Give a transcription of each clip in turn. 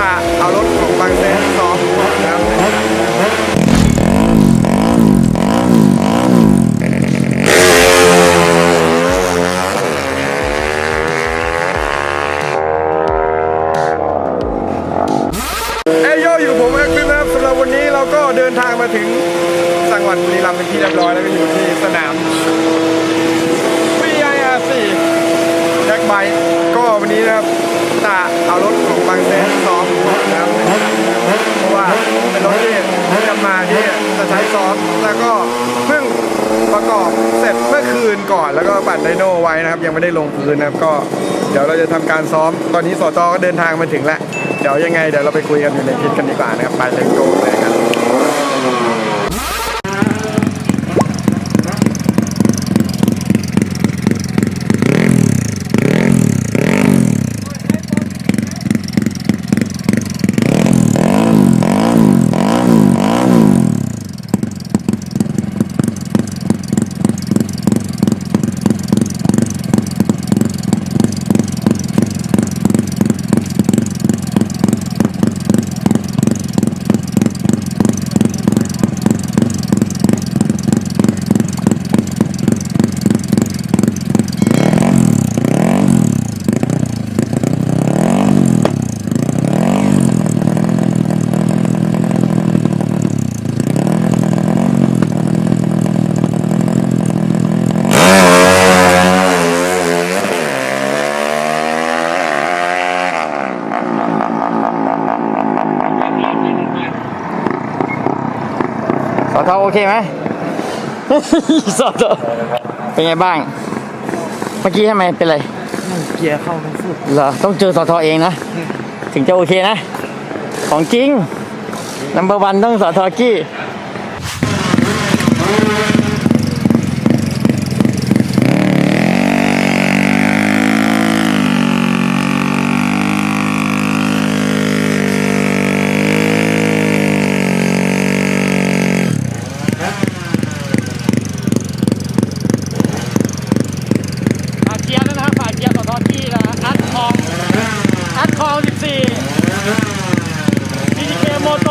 จะเอารถของบางเซนซ้อมนะครับเอยโยอยู่กับผมแอคทิฟนะครับสำหรับวันนี้เราก็เดินทางมาถึงจังหวัดบุรีรัมย์เป็นที่เรียบร้อยแล้วก็อยู่ที่สนาม VIRC แจ็คไบค์ก็วันนี้นะครับจะเอารถของบางเซนซ้อม เป็นรถที่ที่นำมาที่จะใช้ซ้อมแล้วก็เพิ่งประกอบเสร็จเมื่อคืนก่อนแล้วก็ปั่นไดโนไว้นะครับ ยังไม่ได้ลงพื้นนะครับก็เดี๋ยวเราจะทำการซ้อม ตอนนี้สจก็เดินทางมาถึงแล้ว เดี๋ยวยังไงเดี๋ยวเราไปคุยกันอยู่ในพิษกันดีกว่านะครับไปเลนโกเลย ครับสอทอโอเคไหม สอทอเป็นไงบ้าง เมื่อกี้ทำไมเป็นไรเกียร์เข้าทั้งสุดเหรอต้องเจอสอทอเองนะ ถึงจะโอเคนะ ของจริงนัมเบอร์วันต้องสอทอกี้ ฝากเกียร์ด้วยนะครับฝากเกียร์สอทอกี้นะอัดคองอัดคอง14 BTK โมโต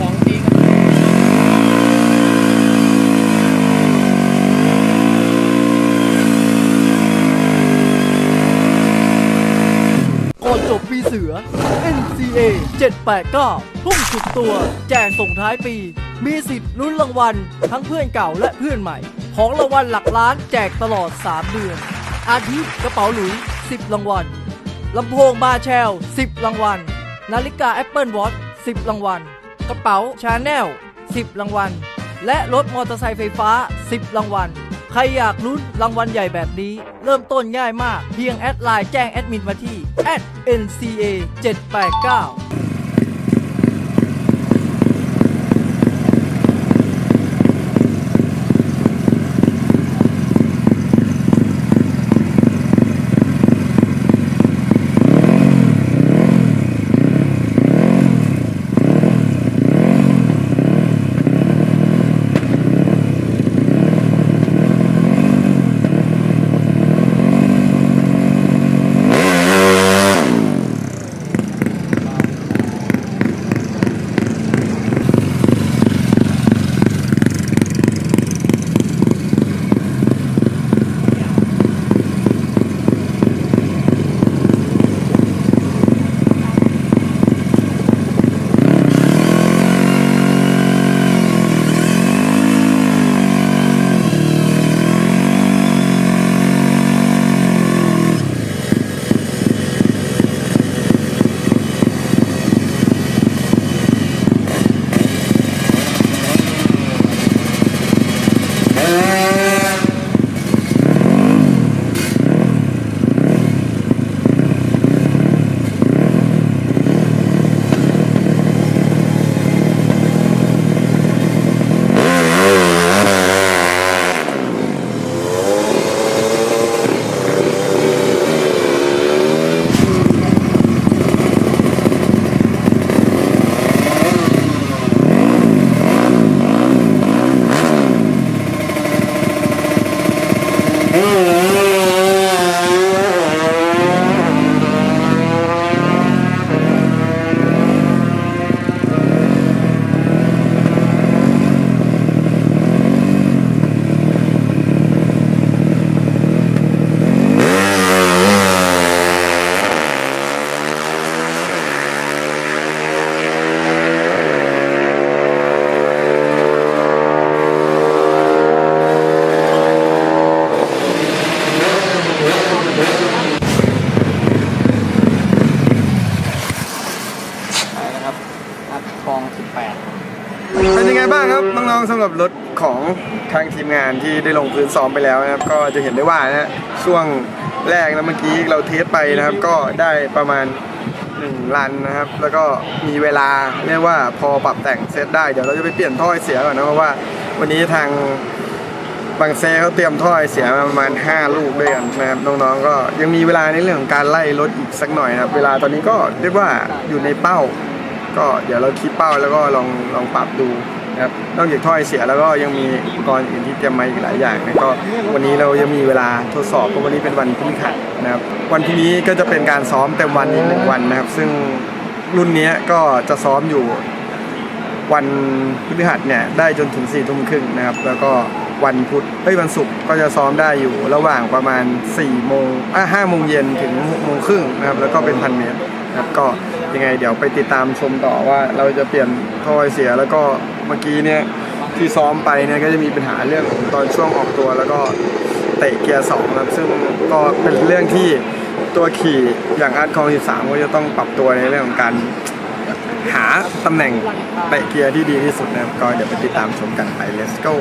ของจริง ก่อนจบปีเสือ NCA 789พุ่งสุดตัว แจกส่งท้ายปี มีสิทธิ์ลุ้นรางวัล ทั้งเพื่อนเก่าและเพื่อนใหม่ ของรางวัลหลักล้านแจกตลอด 3 เดือน อาทิกระเป๋าหลุย 10 รางวัลลำโพงบาแชล 10 รางวัล นาฬิกา Apple Watch 10 รางวัล กระเป๋าชาแนล 10 รางวัล และรถมอเตอร์ไซค์ไฟฟ้า 10 รางวัล ใครอยากลุ้นรางวัลใหญ่แบบนี้ เริ่มต้นง่ายมาก เพียงแอดไลน์แจ้งแอดมินมาที่ @nca 789 น้องๆสำหรับรถของทางทีมงานที่ได้ลงพื้นซ้อมไปแล้วนะครับ ก็จะเห็นได้ว่านะช่วงแรกนะเมื่อกี้เราเทสไปนะครับ ก็ได้ประมาณ1ลันนะครับ แล้วก็มีเวลาเรียกว่าพอปรับแต่งเซตได้เดี๋ยวเราจะไปเปลี่ยนท่อเสียก่อนนะเพราะว่าวันนี้ทางบางเซเขาเตรียมถ้อยเสียมาประมาณ 5 ลูกด้วยกันนะครับน้องๆก็ยังมีเวลาในเรื่องของการไล่รถอีกสักหน่อยนะครับ เวลาตอนนี้ก็เรียกว่าอยู่ในเป้า ก็เดี๋ยวเราคิดเป้าแล้วก็ลองลองปรับดู ครับนอกจากถ้อยเสียแล้วก็ยังมีอุปกรณ์อื่นที่เตรียมมาอีกหลายอย่างนะก็วันนี้เรายังมีเวลาทดสอบเพราะวันนี้เป็นวันพฤหัสนะครับวันพรุ่งนี้ก็จะเป็นการซ้อมเต็มวันอีกหนึ่งวันนะครับ ซึ่งรุ่นนี้ก็จะซ้อมอยู่วันพฤหัสเนี่ยได้จนถึง4ี่ทุ่มครึ่งนะครับ แล้วก็วันพุธเอ้ยวันศุกร์ก็จะซ้อมได้อยู่ระหว่างประมาณ4ี่โมงอะห้าโมงเย็นถึงหกโมงครึ่งนะครับแล้วก็เป็นพันเมตร ครับก็ยังไงเดี๋ยวไปติดตามชมต่อว่าเราจะเปลี่ยนท่อไอเสียแล้วก็เมื่อกี้เนี่ยที่ซ้อมไปเนี่ยก็จะมีปัญหาเรื่องของตอนช่วงออกตัวแล้วก็เตะเกียร์สองครับซึ่งก็เป็นเรื่องที่ตัวขี่อย่างอาร์ตคอง13 ก็จะต้องปรับตัวในเรื่องของการหาตำแหน่งเตะเกียร์ที่ดีที่สุดนะครับก็เดี๋ยวไปติดตามชมกันไป let's go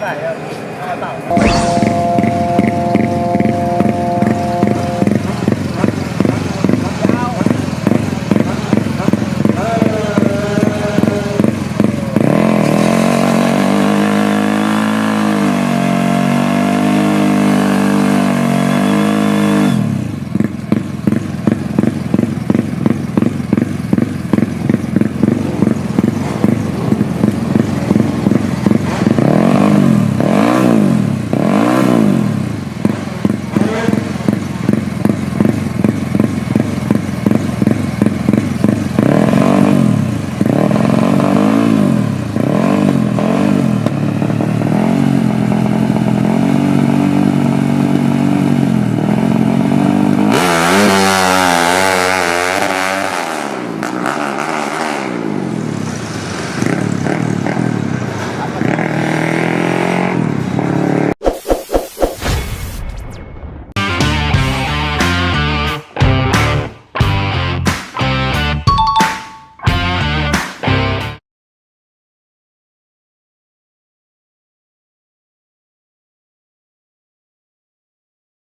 大要要大。